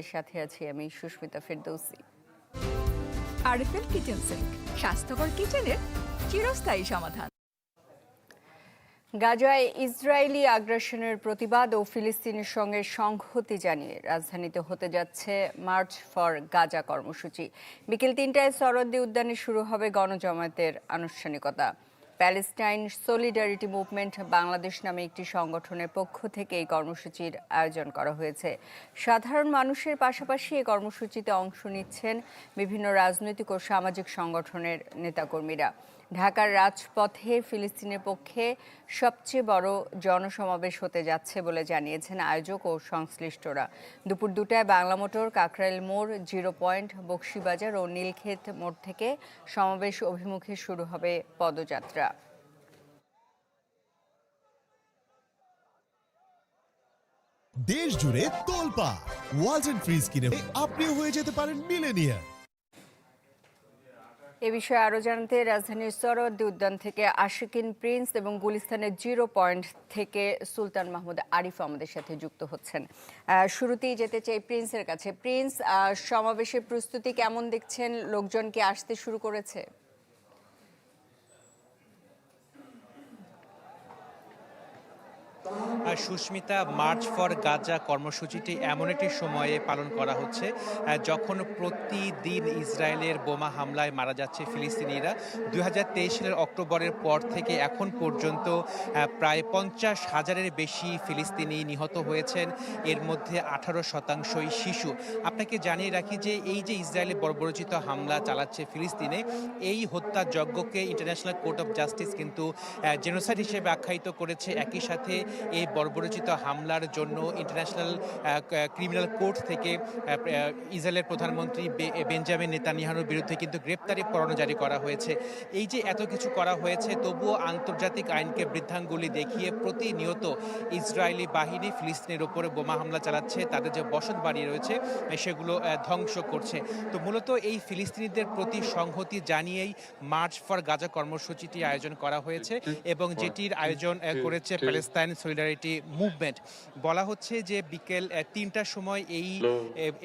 আপনাদের সাথে আছি আমি Susmita Ferdousi. RFL kitchen sink স্বাস্থ্যকর কিচেনের চিরস্থায়ী সমাধান। গাজায় ইসরায়েলি আগ্রাসনের প্রতিবাদ ও ফিলিস্তিনের সঙ্গে সংহতি জানিয়ে রাজধানীতে হতে যাচ্ছে মার্চ ফর গাজা কর্মসূচি। বিকেল তিনটায় সরদ্দি উদ্যানে শুরু হবে গণজমায়েতের আনুষ্ঠানিকতা। প্যালেস্টাইন সলিডারিটি মুভমেন্ট বাংলাদেশ নামে একটি সংগঠনের পক্ষ থেকে এই কর্মসূচির আয়োজন করা হয়েছে। সাধারণ মানুষের পাশাপাশি এই কর্মসূচিতে অংশ নিচ্ছেন বিভিন্ন রাজনৈতিক ও সামাজিক সংগঠনের নেতাকর্মীরা। ঢাকার রাজপথে ফিলিস্তিনের পক্ষে সবচেয়ে বড় জনসমাবেশ হতে যাচ্ছে বলে জানিয়েছেন আয়োজক ও সংশ্লিষ্টরা। দুপুর দুটায় বাংলা মোটর কাকরাইল মোড়, জিরো পয়েন্ট, বক্সিবাজার ও নীলক্ষেত মোড় থেকে সমাবেশ অভিমুখে শুরু হবে পদযাত্রা। দেশ জুড়ে তোলপা ওয়ালটন ফ্রিজ কিনে আপনিও হয়ে যেতে পারেন মিলেনিয়ার এ বিষয়ে আরও জানতে রাজধানীর সরদ উদ্যান থেকে আশিকিন প্রিন্স এবং গুলিস্তানের জিরো পয়েন্ট থেকে সুলতান মাহমুদ আরিফ আমাদের সাথে যুক্ত হচ্ছেন। শুরুতেই যেতে চাই প্রিন্সের কাছে। প্রিন্স সমাবেশের প্রস্তুতি কেমন দেখছেন? লোকজন কি আসতে শুরু করেছে? সুস্মিতা, মার্চ ফর গাজা কর্মসূচিটি এমন একটি সময়ে পালন করা হচ্ছে যখন প্রতিদিন ইসরায়েলের বোমা হামলায় মারা যাচ্ছে ফিলিস্তিনিরা। দুই হাজার তেইশ সালের অক্টোবরের পর থেকে এখন পর্যন্ত প্রায় পঞ্চাশ হাজারের বেশি ফিলিস্তিনি নিহত হয়েছেন, এর মধ্যে আঠারো শতাংশই শিশু। আপনাকে জানিয়ে রাখি যে এই যে ইসরায়েলে বর্বরচিত হামলা চালাচ্ছে ফিলিস্তিনে, এই হত্যাযজ্ঞকে ইন্টারন্যাশনাল কোর্ট অফ জাস্টিস কিন্তু জেনোসাইড হিসেবে আখ্যায়িত করেছে। একই সাথে এই বর্বরচিত হামলার জন্য ইন্টারন্যাশনাল ক্রিমিনাল কোর্ট থেকে ইসরায়েলের প্রধানমন্ত্রী বেঞ্জামিন নেতানিয়াহুর বিরুদ্ধে কিন্তু গ্রেপ্তারি পরোয়ানা জারি করা হয়েছে। এই যে এত কিছু করা হয়েছে তবুও আন্তর্জাতিক আইনকে বৃদ্ধাঙ্গুলি দেখিয়ে প্রতিনিয়ত ইসরায়েলি বাহিনী ফিলিস্তিনের ওপরে বোমা হামলা চালাচ্ছে তাদের যে বসত বাড়ি রয়েছে সেগুলো ধ্বংস করছে। তো মূলত এই ফিলিস্তিনিদের প্রতি সংহতি জানিয়েই মার্চ ফর গাজা কর্মসূচিটি আয়োজন করা হয়েছে এবং যেটির আয়োজন করেছে প্যালেস্তাইন সলিডারিটি মুভমেন্ট। বলা হচ্ছে যে বিকেল তিনটার সময় এই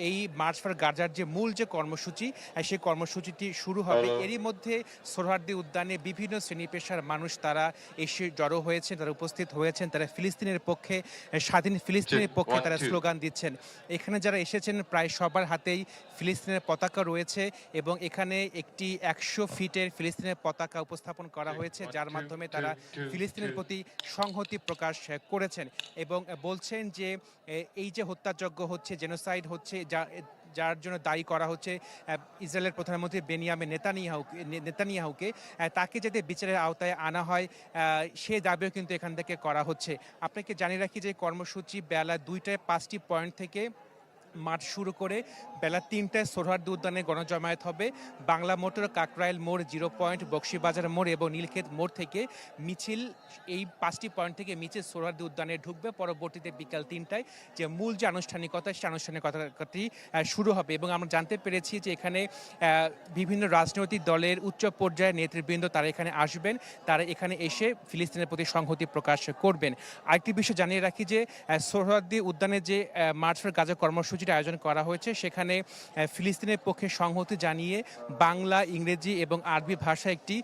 এই মার্চ ফর গাজার যে মূল যে কর্মসূচি সেই কর্মসূচিটি শুরু হবে। এরই মধ্যে সোহরার্দি উদ্যানে বিভিন্ন শ্রেণি পেশার মানুষ তারা এসে জড়ো হয়েছে তারা উপস্থিত হয়েছেন তারা ফিলিস্তিনের পক্ষে স্বাধীন ফিলিস্তিনের পক্ষে তারা স্লোগান দিচ্ছেন। এখানে যারা এসেছেন প্রায় সবার হাতেই ফিলিস্তিনের পতাকা রয়েছে এবং এখানে একটি একশো ফিটের ফিলিস্তিনের পতাকা উপস্থাপন করা হয়েছে যার মাধ্যমে তারা ফিলিস্তিনের প্রতি সংহতি প্রকাশ আহ, করেছেন এবং বলছেন যে এই যে হত্যাযজ্ঞ হচ্ছে জেনোসাইড হচ্ছে, যা, যার জন্য দায়ী করা হচ্ছে ইসরায়েলের প্রধানমন্ত্রী বেনিয়ামে নেতানিয়াহুকে নেতানিয়াহুকে তাকে যাতে বিচারের আওতায় আনা হয় সে দাবিও কিন্তু এখান থেকে করা হচ্ছে। আপনাকে জানিয়ে রাখি যে কর্মসূচি বেলা দুইটায় পাঁচটি পয়েন্ট থেকে মাঠ শুরু করে বেলা তিনটায় সোহরার্দি উদ্যানে গণজমায়েত হবে। বাংলা মোটর কাকরাইল মোড়, জিরো পয়েন্ট, বক্সিবাজার মোড় এবং নীলক্ষেত মোড় থেকে মিছিল, এই পাঁচটি পয়েন্ট থেকে মিছিল সোহরার্দি উদ্যানে ঢুকবে। পরবর্তীতে বিকাল তিনটায় যে মূল যে আনুষ্ঠানিকতা, সেই আনুষ্ঠানিকতাটি শুরু হবে এবং আমরা জানতে পেরেছি যে এখানে বিভিন্ন রাজনৈতিক দলের উচ্চ পর্যায়ের নেতৃবৃন্দ তারা এখানে আসবেন। তারা এখানে এসে ফিলিস্তিনের প্রতি সংহতি প্রকাশ করবেন। আরেকটি বিষয় জানিয়ে রাখি যে সোহরাওয়ার্দী উদ্যানে যে মার্চ ফর গাজা কর্মসূচির আয়োজন করা হয়েছে। সেখানে ফিলিস্তিনের পক্ষে সংহতি জানিয়ে বাংলা, ইংরেজি এবং আরবি ভাষায় একটি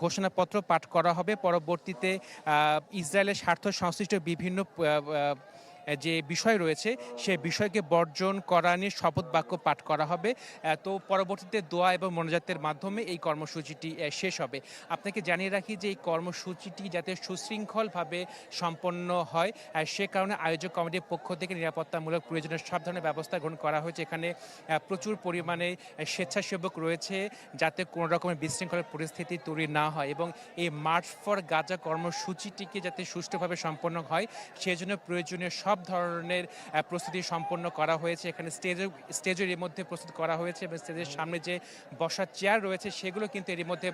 ঘোষণাপত্র পাঠ করা হবে। পরবর্তীতে ইসরায়েলের স্বার্থ সংশ্লিষ্ট বিভিন্ন যে বিষয় রয়েছে, সে বিষয়কে বর্জন করা নিয়ে শপথ বাক্য পাঠ করা হবে। তো পরবর্তীতে দোয়া এবং মনোজাতের মাধ্যমে এই কর্মসূচিটি শেষ হবে। আপনাকে জানিয়ে রাখি যে এই কর্মসূচিটি যাতে সুশৃঙ্খলভাবে সম্পন্ন হয় সে কারণে আয়োজক কমিটির পক্ষ থেকে নিরাপত্তামূলক প্রয়োজনীয় সব ধরনের ব্যবস্থা গ্রহণ করা হয়েছে। এখানে প্রচুর পরিমাণে স্বেচ্ছাসেবক রয়েছে যাতে কোনো রকমের বিশৃঙ্খলার পরিস্থিতি তৈরি না হয় এবং এই মার্চ ফর গাজা কর্মসূচিটিকে যাতে সুষ্ঠুভাবে সম্পন্ন হয়, সেজন্য প্রয়োজনীয় সব ধরনের প্রস্তুতি সম্পন্ন করা হয়েছে। এখানে স্টেজের স্টেজের এর মধ্যে প্রস্তুত করা হয়েছে এবং স্টেজের সামনে যে বসার চেয়ার রয়েছে, সেগুলো কিন্তু এর মধ্যে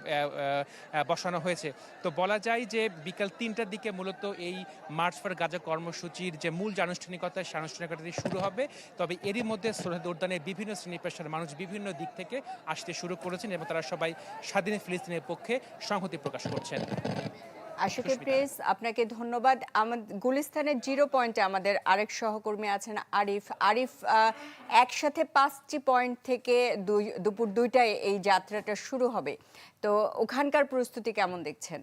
বসানো হয়েছে। তো বলা যায় যে বিকাল তিনটার দিকে মূলত এই মার্চ ফর গাজা কর্মসূচির যে মূল আনুষ্ঠানিকতা, সেই আনুষ্ঠানিকতাটি শুরু হবে। তবে এরই মধ্যে সোহরাদ উদ্যানের বিভিন্ন শ্রেণি পেশার মানুষ বিভিন্ন দিক থেকে আসতে শুরু করেছেন এবং তারা সবাই স্বাধীন ফিলিস্তিনের পক্ষে সংহতি প্রকাশ করছেন। আশিকের প্রেস আপনাকে ধন্যবাদ। আমাদের গুলিস্তানের জিরো পয়েন্টে আমাদের আরেক সহকর্মী আছেন আরিফ। আরিফ একসাথে পাঁচটি পয়েন্ট থেকে দুই দুপুর দুইটায় এই যাত্রাটা শুরু হবে। তো ওখানকার প্রস্তুতি কেমন দেখছেন?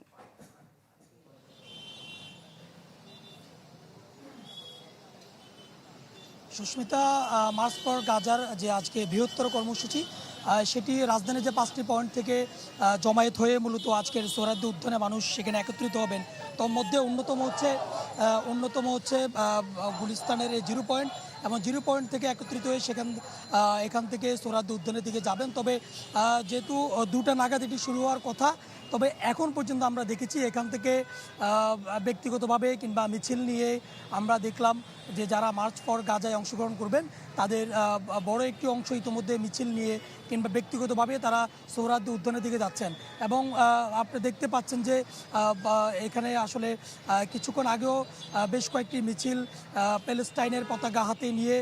সুস্মিতা আহ, মার্চ ফর গাজার যে আজকে বৃহত্তর কর্মসূচি সেটি রাজধানীর যে পাঁচটি পয়েন্ট থেকে জমায়েত হয়ে মূলত আজকের সোহরাদ্দি উদ্যানে মানুষ সেখানে একত্রিত হবেন। তোর মধ্যে অন্যতম হচ্ছে অন্যতম হচ্ছে গুলিস্তানের জিরো পয়েন্ট। এবং জিরো পয়েন্ট থেকে একত্রিত হয়ে সেখান এখান থেকে সোহরাদ্দি উদ্যানের দিকে যাবেন। তবে যেহেতু দুটা নাগাদ এটি শুরু হওয়ার কথা, তবে এখন পর্যন্ত আমরা দেখেছি এখান থেকে ব্যক্তিগতভাবে কিংবা মিছিল নিয়ে আমরা দেখলাম যে যারা মার্চ ফর গাজায় অংশগ্রহণ করবেন তাদের বড় একটি অংশ ইতিমধ্যে মিছিল নিয়ে কিংবা ব্যক্তিগতভাবে তারা সৌরাদ্দি উদ্যানের দিকে যাচ্ছেন। এবং আপনি দেখতে পাচ্ছেন যে এখানে আসলে কিছুক্ষণ আগেও বেশ কয়েকটি মিছিল প্যালেস্টাইনের পতাকা হাতে নিয়ে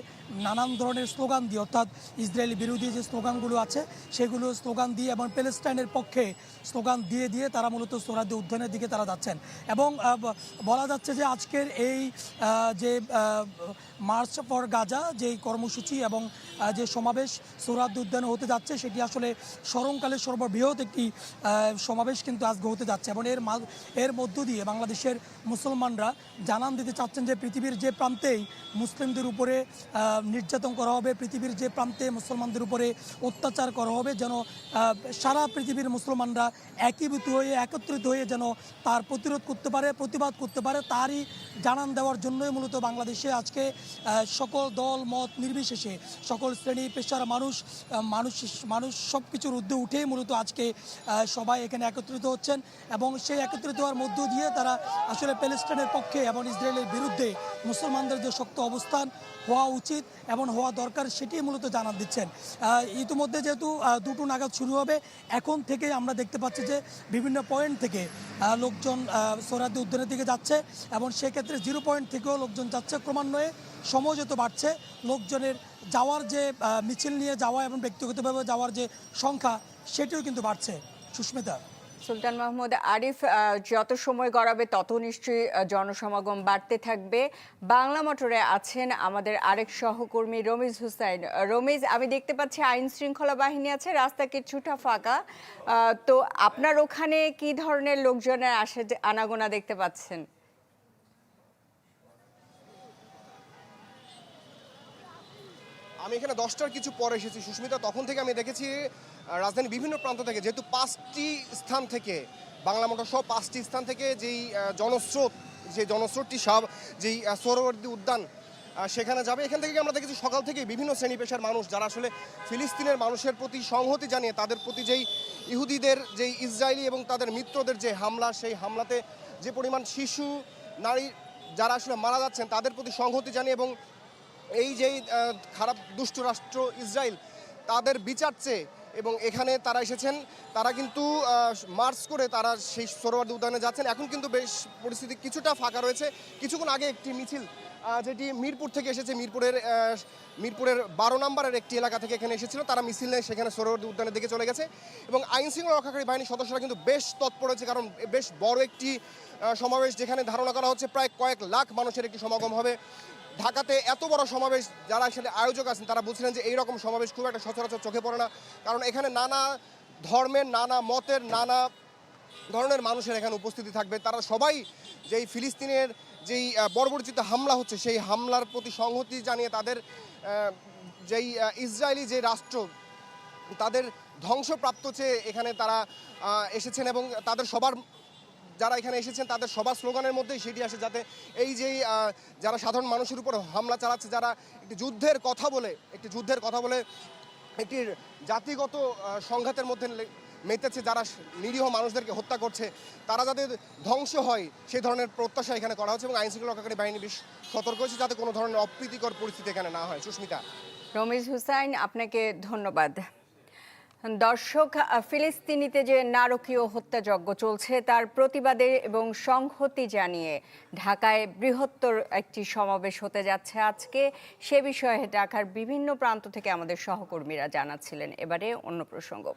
নানান ধরনের স্লোগান দিয়ে, অর্থাৎ ইসরায়েল বিরোধী যে স্লোগানগুলো আছে, সেগুলো স্লোগান দিয়ে এবং প্যালেস্টাইনের পক্ষে স্লোগান দিয়ে দিয়ে তারা মূলত সোহরাদ্দি উদ্যানের দিকে তারা যাচ্ছেন। এবং বলা যাচ্ছে যে আজকের এই যে মার্চ ফর গাজা, যেই কর্মসূচি এবং যে সমাবেশ সোহরাদ্দি উদ্যানে হতে যাচ্ছে, সেটি আসলে স্মরণকালের সর্ববৃহৎ একটি সমাবেশ কিন্তু আজকে হতে যাচ্ছে এবং এর এর মধ্য দিয়ে বাংলাদেশের মুসলমানরা জানান দিতে চাচ্ছেন যে পৃথিবীর যে প্রান্তেই মুসলিমদের উপরে নির্যাতন করা হবে, পৃথিবীর যে প্রান্তে মুসলমানদের উপরে অত্যাচার করা হবে, যেন সারা পৃথিবীর মুসলমানরা একীভূত হয়ে, একত্রিত হয়ে যেন তার প্রতিরোধ করতে পারে, প্রতিবাদ করতে পারে, তারই জানান দেওয়ার জন্যই মূলত বাংলাদেশে আজকে সকল দল, মত নির্বিশেষে সকল শ্রেণি, পেশার মানুষ মানুষ মানুষ সব কিছুর উদ্যে উঠেই মূলত আজকে সবাই এখানে একত্রিত হচ্ছেন এবং সেই একত্রিত হওয়ার মধ্য দিয়ে তারা আসলে প্যালেস্টাইনের পক্ষে এবং ইসরায়েলের বিরুদ্ধে মুসলমানদের যে শক্ত অবস্থান হওয়া উচিত এবং হওয়া দরকার সেটি মূলত জানান দিচ্ছেন। ইতিমধ্যে যেহেতু দুটো নাগাদ শুরু হবে, এখন থেকে আমরা দেখতে পাচ্ছি যে বিভিন্ন পয়েন্ট থেকে লোকজন সোহরাদ্দি উদ্যানের দিকে যাচ্ছে এবং সেক্ষেত্রে জিরো পয়েন্ট থেকেও লোকজন যাচ্ছে। ক্রমান্বয়ে সময় যত বাড়ছে, লোকজনের যাওয়ার যে মিছিল নিয়ে যাওয়া এবং ব্যক্তিগতভাবে যাওয়ার যে সংখ্যা, সেটিও কিন্তু বাড়ছে। সুস্মিতা। সুলতান মাহমুদ, আরিফ যত সময় গড়াবে তত নিশ্চয়ই জনসমাগম বাড়তে থাকবে। বাংলা মোটরে আছেন আমাদের আরেক সহকর্মী রমিজ হুসাইন। রমিজ, আমি দেখতে পাচ্ছি আইন শৃঙ্খলা বাহিনী আছে, রাস্তা কিছুটা ফাঁকা? তো আপনার ওখানে কি ধরনের লোকজনের আসে আনাগোনা দেখতে পাচ্ছেন? আমি এখানে দশটার কিছু পরে এসেছি। সুস্মিতা, তখন থেকে আমি দেখেছি রাজধানীর বিভিন্ন প্রান্ত থেকে যেহেতু পাঁচটি স্থান থেকে, বাংলা মোটর সহ পাঁচটি স্থান থেকে যেই জনস্রোত, যে জনস্রোতটি সব, যেই সোহরাওয়ার্দী উদ্যান সেখানে যাবে। এখান থেকে আমরা দেখেছি সকাল থেকে বিভিন্ন শ্রেণি পেশার মানুষ যারা আসলে ফিলিস্তিনের মানুষের প্রতি সংহতি জানিয়ে তাদের প্রতি যেই ইহুদিদের, যেই ইসরায়েলি এবং তাদের মিত্রদের যে হামলা, সেই হামলাতে যে পরিমাণ শিশু, নারী যারা আসলে মারা যাচ্ছেন তাদের প্রতি সংহতি জানিয়ে এবং এই যেই খারাপ দুষ্ট রাষ্ট্র ইসরায়েল, তাদের বিচার চেয়ে এবং এখানে তারা এসেছেন, তারা কিন্তু মার্চ করে তারা সেই সরোয়ার্দী উদ্যানে যাচ্ছেন। এখন কিন্তু বেশ পরিস্থিতি কিছুটা ফাঁকা রয়েছে। কিছুক্ষণ আগে একটি মিছিল যেটি মিরপুর থেকে এসেছে, মিরপুরের মিরপুরের বারো নম্বরের একটি এলাকা থেকে এখানে এসেছিল। তারা মিছিল নিয়ে সেখানে সরোয়ার্দী উদ্যানের দিকে চলে গেছে এবং আইন শৃঙ্খলা রক্ষাকারী বাহিনীর সদস্যরা কিন্তু বেশ তৎপর হয়েছে কারণ বেশ বড় একটি সমাবেশ যেখানে ধারণা করা হচ্ছে প্রায় কয়েক লাখ মানুষের একটি সমাগম হবে। ঢাকাতে এত বড় সমাবেশ যারা এখানে আয়োজক আছেন, তারা বলছিলেন যে এইরকম সমাবেশ খুব একটা সচরাচর চোখে পড়ে না। কারণ এখানে নানা ধর্মের, নানা মতের, নানা ধরনের মানুষের এখানে উপস্থিতি থাকবে। তারা সবাই যেই ফিলিস্তিনের যেই বর্বরচিত হামলা হচ্ছে, সেই হামলার প্রতি সংহতি জানিয়ে তাদের যেই ইসরায়েলি যে রাষ্ট্র, তাদের ধ্বংসপ্রাপ্ত চেয়ে এখানে তারা এসেছেন এবং তাদের সবার যারা এখানে এসেছেন, তাদের সবার স্লোগানের মধ্যেই সেটি আসে যাতে এই যে যারা সাধারণ মানুষের উপর হামলা চালাচ্ছে, যারা একটি যুদ্ধের কথা বলে, একটি যুদ্ধের কথা বলে, একটি জাতিগত সংঘাতের মধ্যে মেতেছে যারা নিরীহ মানুষদেরকে হত্যা করছে, তারা যাতে ধ্বংস হয়, সেই ধরনের প্রত্যাশা এখানে করা হচ্ছে এবং আইনশৃঙ্খলা রক্ষাকারী বাহিনী বেশ সতর্ক হয়েছে যাতে কোনো ধরনের অপ্রীতিকর পরিস্থিতি এখানে না হয়। সুস্মিতা। রমিজ হুসাইন, আপনাকে ধন্যবাদ। দর্শক ফিলিস্তিনিতে যে নারকীয় হত্যাযজ্ঞ চলছে, তার প্রতিবাদে এবং সংহতি জানিয়ে ঢাকায় বৃহত্তর একটি সমাবেশ হতে যাচ্ছে আজকে। সে বিষয়ে ঢাকার বিভিন্ন প্রান্ত থেকে আমাদের সহকর্মীরা জানাচ্ছিলেন। এবারে অন্য প্রসঙ্গ।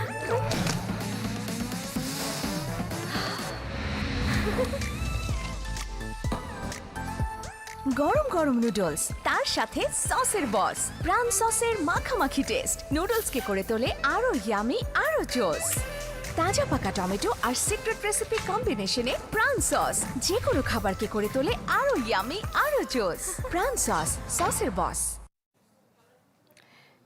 গরম গরম নুডলস তার সাথে সসের বস প্রাণ সসের মাখামাখি টেস্ট নুডলসকে করে তোলে আরও ইয়ামি আরও জোস তাজা পাকা টমেটো আর সিক্রেট রেসিপি কম্বিনেশনে প্রাণ সস যে কোনো খাবারকে করে তোলে আরও ইয়ামি আরও জোস প্রাণ সস সসের বস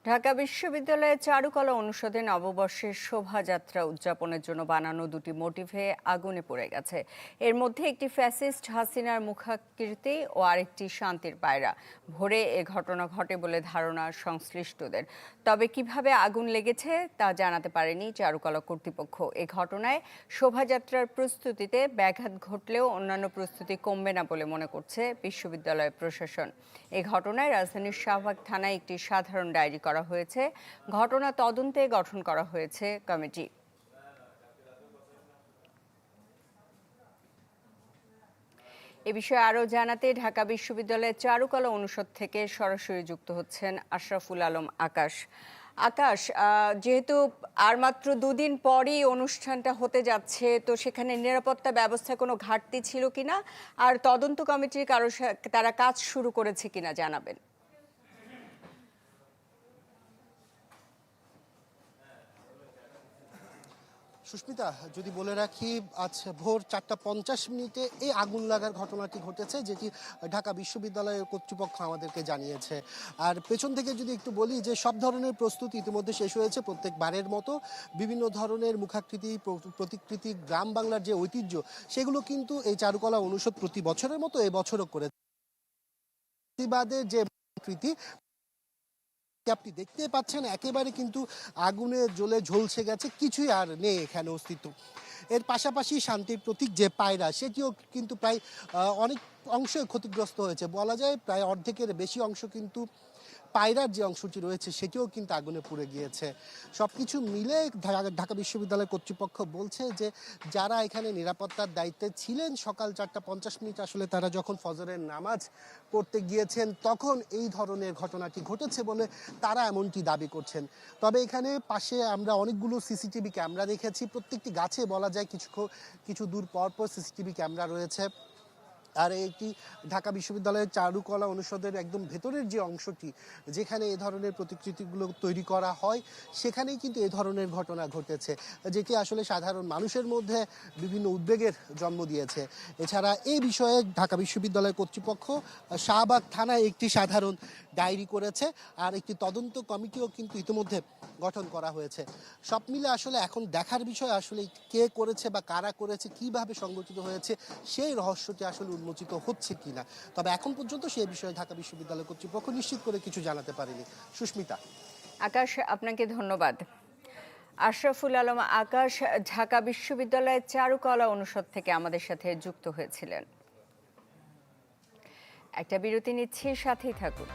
ঢাকা বিশ্ববিদ্যালয়ের চারুকলা অনুষদে নববর্ষের শোভাযাত্রা উদযাপনের জন্য বানানো দুটি মোটিভে আগুনে পড়ে গেছে। এর মধ্যে একটি ফ্যাসিস্ট হাসিনার মুখাকৃতি ও আরেকটি শান্তির পায়রা। ভোরে এ ঘটনা ঘটে বলে ধারণা সংশ্লিষ্টদের। তবে কীভাবে আগুন লেগেছে তা জানাতে পারেনি চারুকলা কর্তৃপক্ষ। এ ঘটনায় শোভাযাত্রার প্রস্তুতিতে ব্যাঘাত ঘটলেও অন্যান্য প্রস্তুতি কমবে না বলে মনে করছে বিশ্ববিদ্যালয় প্রশাসন। এ ঘটনায় রাজধানীর শাহবাগ থানায় একটি সাধারণ ডায়েরি করা হয়েছে। ঘটনা তদন্তে গঠন করা হয়েছে কমিটি। এ বিষয়ে আরও জানাতে ঢাকা বিশ্ববিদ্যালয়ের চারুকলা অনুষদ থেকে সরাসরি যুক্ত হচ্ছেন আশরাফুল আলম আকাশ। আকাশ যেহেতু আর মাত্র দুদিন পরই অনুষ্ঠানটা হতে যাচ্ছে, তো সেখানে নিরাপত্তা ব্যবস্থায় কোনো ঘাটতি ছিল কিনা? আর তদন্ত কমিটির কারও তারা কাজ শুরু করেছে কিনা জানাবেন। সুস্মিতা, যদি বলে রাখি, আজ ভোর চারটা পঞ্চাশ মিনিটে এই আগুন লাগার ঘটনাটি ঘটেছে, যেটি ঢাকা বিশ্ববিদ্যালয়ের কর্তৃপক্ষ আমাদেরকে জানিয়েছে। আর পেছন থেকে যদি একটু বলি যে, সব ধরনের প্রস্তুতি ইতিমধ্যে শেষ হয়েছে প্রত্যেকবারের মতো। বিভিন্ন ধরনের মুখাকৃতি প্রতিকৃতি, গ্রাম বাংলার যে ঐতিহ্য, সেগুলো কিন্তু এই চারুকলা অনুষদ প্রতি বছরের মতো এবছরও করেছে। প্রতিবাদের যে কৃতি আপনি দেখতে পাচ্ছেন, একেবারে কিন্তু আগুনে জ্বলে ঝলসে গেছে, কিছুই আর নেই এখানে অস্তিত্ব। এর পাশাপাশি শান্তির প্রতীক যে পায়রা, সেটিও কিন্তু প্রায় অনেক অংশই ক্ষতিগ্রস্ত হয়েছে। বলা যায় প্রায় অর্ধেকের বেশি অংশ কিন্তু পায়রার যে অংশটি রয়েছে, সেটিও কিন্তু আগুনে পুড়ে গিয়েছে। সব কিছু মিলে ঢাকা বিশ্ববিদ্যালয় কর্তৃপক্ষ বলছে যে, যারা এখানে নিরাপত্তার দায়িত্বে ছিলেন, সকাল চারটা পঞ্চাশ মিনিট আসলে তারা যখন ফজরের নামাজ পড়তে গিয়েছেন, তখন এই ধরনের ঘটনাটি ঘটেছে বলে তারা এমনটি দাবি করছেন। তবে এখানে পাশে আমরা অনেকগুলো সিসিটিভি ক্যামেরা দেখেছি। প্রত্যেকটি গাছে বলা যায় কিছু কিছু দূর পর পর সিসিটিভি ক্যামেরা রয়েছে। আর এটি ঢাকা বিশ্ববিদ্যালয়ের চারুকলা অনুষদের একদম ভেতরের যে অংশটি, যেখানে এ ধরনের প্রতিকৃতিগুলো তৈরি করা হয়, সেখানেই কিন্তু এ ধরনের ঘটনা ঘটেছে, যেটি আসলে সাধারণ মানুষের মধ্যে বিভিন্ন উদ্বেগের জন্ম দিয়েছে। এছাড়া এই বিষয়ে ঢাকা বিশ্ববিদ্যালয় কর্তৃপক্ষ শাহবাগ থানায় একটি সাধারণ ডায়েরি করেছে, আর একটি তদন্ত কমিটিও কিন্তু ইতিমধ্যে গঠন করা হয়েছে। সব মিলে আসলে এখন দেখার বিষয় আসলে কে করেছে বা কারা করেছে, কীভাবে সংগঠিত হয়েছে, সেই রহস্যটি আসলে উন্মোচিত হচ্ছে কিনা। তবে এখন পর্যন্ত সে বিষয়ে ঢাকা বিশ্ববিদ্যালয় কর্তৃপক্ষ নিশ্চিত করে কিছু জানাতে পারেনি। সুস্মিতা। আকাশ, আপনাকে ধন্যবাদ। আশরাফুল আলম, আকাশ, ঢাকা বিশ্ববিদ্যালয়ের চারুকলা অনুষদ থেকে আমাদের সাথে যুক্ত হয়েছিলেন। একটা বিরতি নিচ্ছি, সাথেই থাকুন।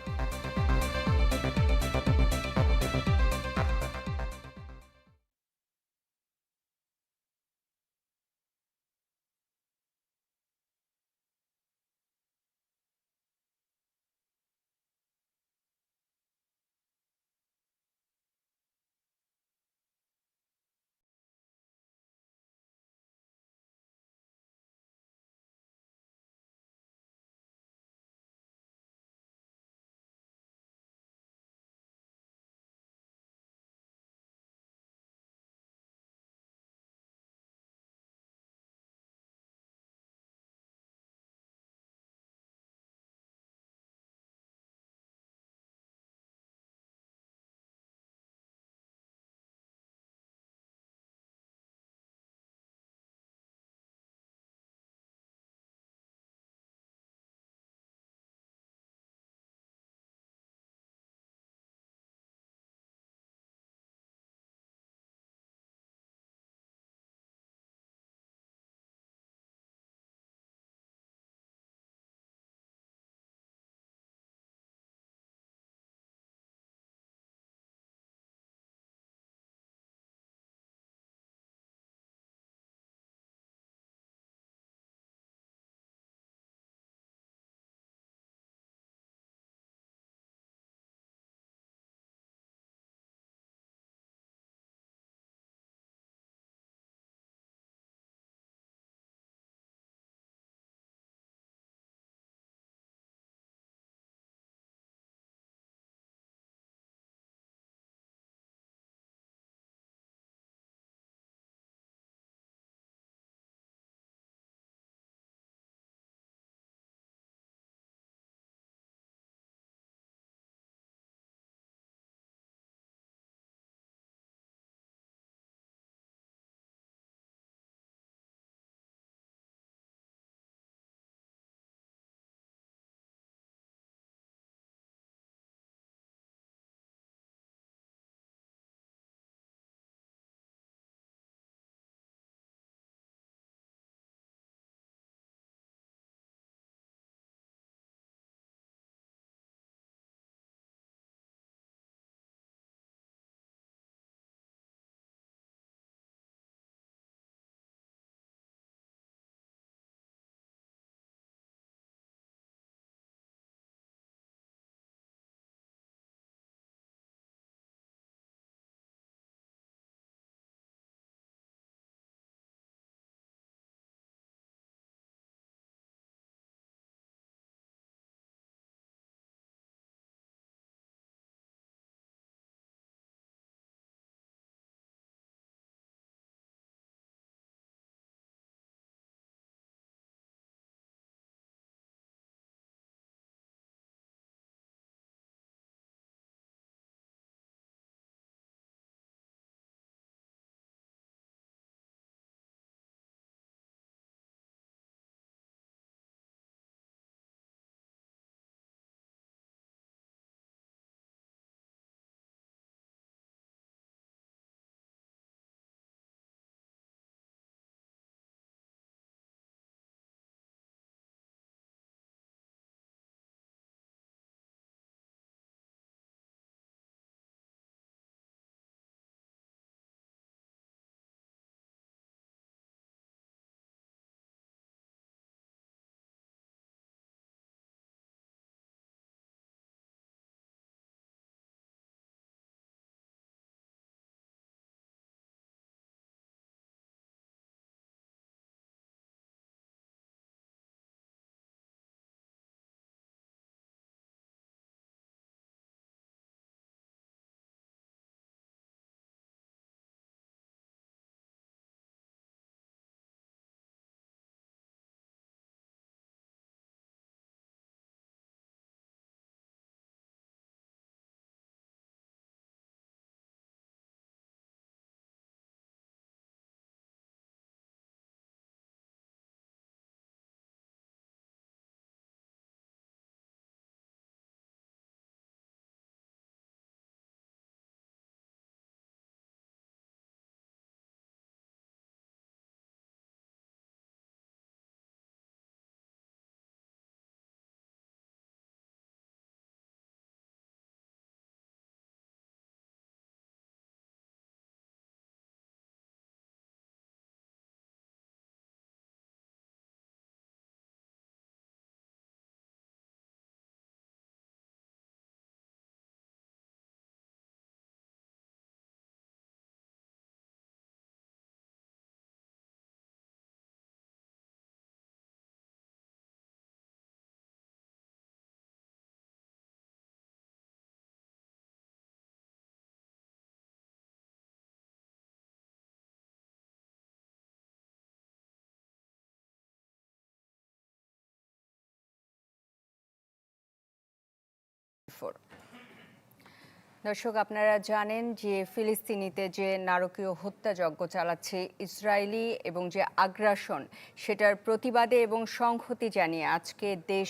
দর্শক, আপনারা জানেন যে ফিলিস্তিনিতে যে নারকীয় হত্যাযজ্ঞ চালাচ্ছে ইসরায়েলি এবং যে আগ্রাসন, সেটার প্রতিবাদে এবং সংহতি জানিয়ে আজকে দেশ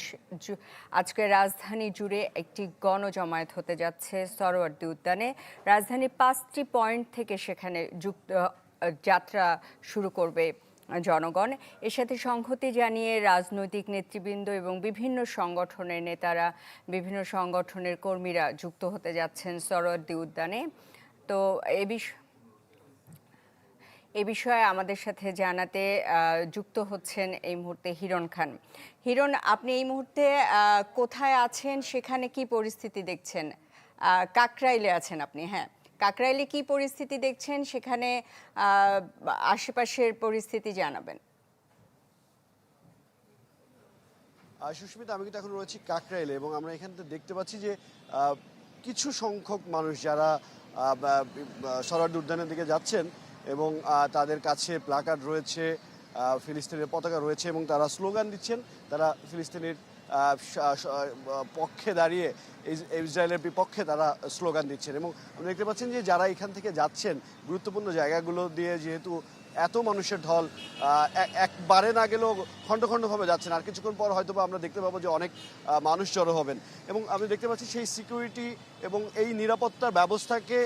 আজকে রাজধানী জুড়ে একটি গণজমায়েত হতে যাচ্ছে সরোয়ার্দী উদ্যানে। রাজধানীর পাঁচটি পয়েন্ট থেকে সেখানে যুক্ত যাত্রা শুরু করবে জনগণ। এর সাথে সংহতি জানিয়ে রাজনৈতিক নেতৃবৃন্দ এবং বিভিন্ন সংগঠনের নেতারা, বিভিন্ন সংগঠনের কর্মীরা যুক্ত হতে যাচ্ছেন সরোয়ার্দী উদ্যানে। তো এ বিষয়ে এ বিষয়ে আমাদের সাথে জানাতে যুক্ত হচ্ছেন এই মুহূর্তে হিরণ খান। হিরণ, আপনি এই মুহূর্তে কোথায় আছেন? সেখানে কি পরিস্থিতি দেখছেন? কাকরাইলে আছেন আপনি হ্যাঁ। কাকরাইলে কি পরিস্থিতি দেখছেন? সেখানে আশেপাশের পরিস্থিতি জানাবেন। সুস্মিতা, আমি কিন্তু এখন রয়েছি কাকরাইলে এবং আমরা এখান থেকে দেখতে পাচ্ছি যে কিছু সংখ্যক মানুষ যারা সরার্ড উদ্যানের দিকে যাচ্ছেন এবং তাদের কাছে প্লাকার্ড রয়েছে ফিলিস্তিনের পতাকা রয়েছে এবং তারা স্লোগান দিচ্ছেন, তারা ফিলিস্তিনের পক্ষে দাঁড়িয়ে ইস- ইসরায়েলের বিপক্ষে তারা স্লোগান দিচ্ছেন। এবং আমরা দেখতে পাচ্ছেন যে যারা এখান থেকে যাচ্ছেন, গুরুত্বপূর্ণ জায়গাগুলো দিয়ে যেহেতু এত মানুষের ঢল একবারে না গেলেও খণ্ড খণ্ডভাবে যাচ্ছেন আর কিছুক্ষণ পর হয়তো আমরা দেখতে পাবো যে অনেক মানুষ জড়ো হবেন। এবং আমি দেখতে পাচ্ছি সেই সিকিউরিটি এবং এই নিরাপত্তার ব্যবস্থাকে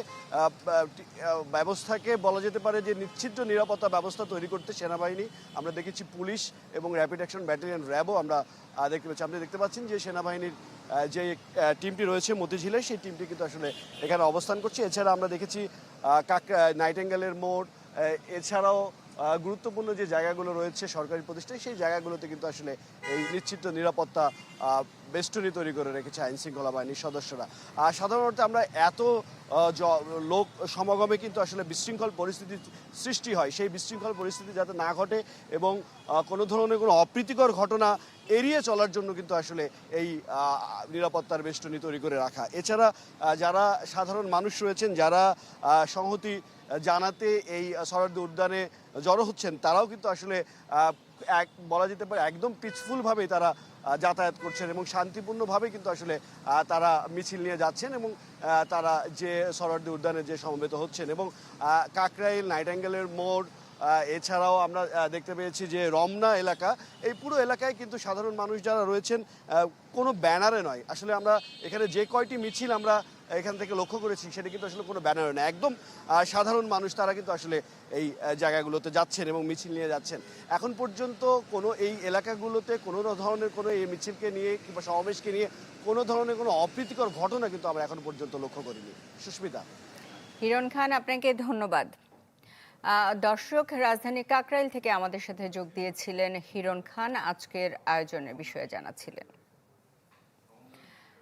ব্যবস্থাকে বলা যেতে পারে যে নিশ্চিদ্র নিরাপত্তা ব্যবস্থা তৈরি করতে সেনাবাহিনী, আমরা দেখেছি পুলিশ এবং র্যাপিড অ্যাকশন ব্যাটালিয়ন র্যাবও আমরা দেখতে পাচ্ছি। আপনি দেখতে পাচ্ছেন যে সেনাবাহিনীর যে টিমটি রয়েছে মতিঝিলে, সেই টিমটি কিন্তু আসলে এখানে অবস্থান করছে। এছাড়া আমরা দেখেছি কাক নাইটেঙ্গেলের মোড় এছাড়াও আহ, গুরুত্বপূর্ণ যে জায়গাগুলো রয়েছে সরকারি প্রতিষ্ঠান, সেই জায়গাগুলোতে কিন্তু আসলে এই নিশ্চিত নিরাপত্তা বেষ্টনী তৈরি করে রেখেছে আইন শৃঙ্খলা বাহিনীর সদস্যরা। আর সাধারণত আমরা এত লোক সমাগমে কিন্তু আসলে বিশৃঙ্খল পরিস্থিতি সৃষ্টি হয়। সেই বিশৃঙ্খল পরিস্থিতি যাতে না ঘটে এবং কোনো ধরনের কোনো অপ্রীতিকর ঘটনা এড়িয়ে চলার জন্য কিন্তু আসলে এই নিরাপত্তার বেষ্টনী তৈরি করে রাখা। এছাড়া যারা সাধারণ মানুষ রয়েছেন, যারা সংহতি জানাতে এই সরার্দি উদ্যানে জড়ো হচ্ছেন, তারাও কিন্তু আসলে এক, বলা যেতে পারে একদম পিসফুলভাবেই তারা যাতায়াত করছেন এবং শান্তিপূর্ণভাবে কিন্তু আসলে তারা মিছিল নিয়ে যাচ্ছেন এবং তারা যে সরার্দি উদ্যানে যে সমবেত হচ্ছেন এবং কাকরাইল নাইটাঙ্গেলের মোড় এছাড়াও আমরা দেখতে পেয়েছি যে রমনা এলাকা, এই পুরো এলাকায় কিন্তু সাধারণ মানুষ যারা রয়েছেন কোনো ব্যানারে নয়। আসলে আমরা এখানে যে কয়টি মিছিল আমরা এখান থেকে লক্ষ্য করেছি সেটা কিন্তু আসলে কোনো ব্যানার না। একদম সাধারণ মানুষ তারা কিন্তু আসলে এই জায়গাগুলোতে যাচ্ছেন এবং মিছিল নিয়ে যাচ্ছেন। এখন পর্যন্ত কোনো এই এলাকাগুলোতে কোনো ধরনের কোনো এই মিছিলকে নিয়ে কিংবা সমাবেশকে নিয়ে কোনো ধরনের কোনো অপ্রীতিকর ঘটনা কিন্তু আমরা এখন পর্যন্ত লক্ষ্য করিনি। সুস্মিতা। হিরণ খান, আপনাকে ধন্যবাদ। দর্শক, রাজধানী কাকরাইল থেকে আমাদের সাথে যোগ দিয়েছিলেন হিরণ খান। আজকের আয়োজনের বিষয়ে জানাচ্ছিলেন।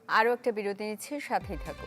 আরও একটা বিরতি নিচ্ছি, সাথেই থাকুন।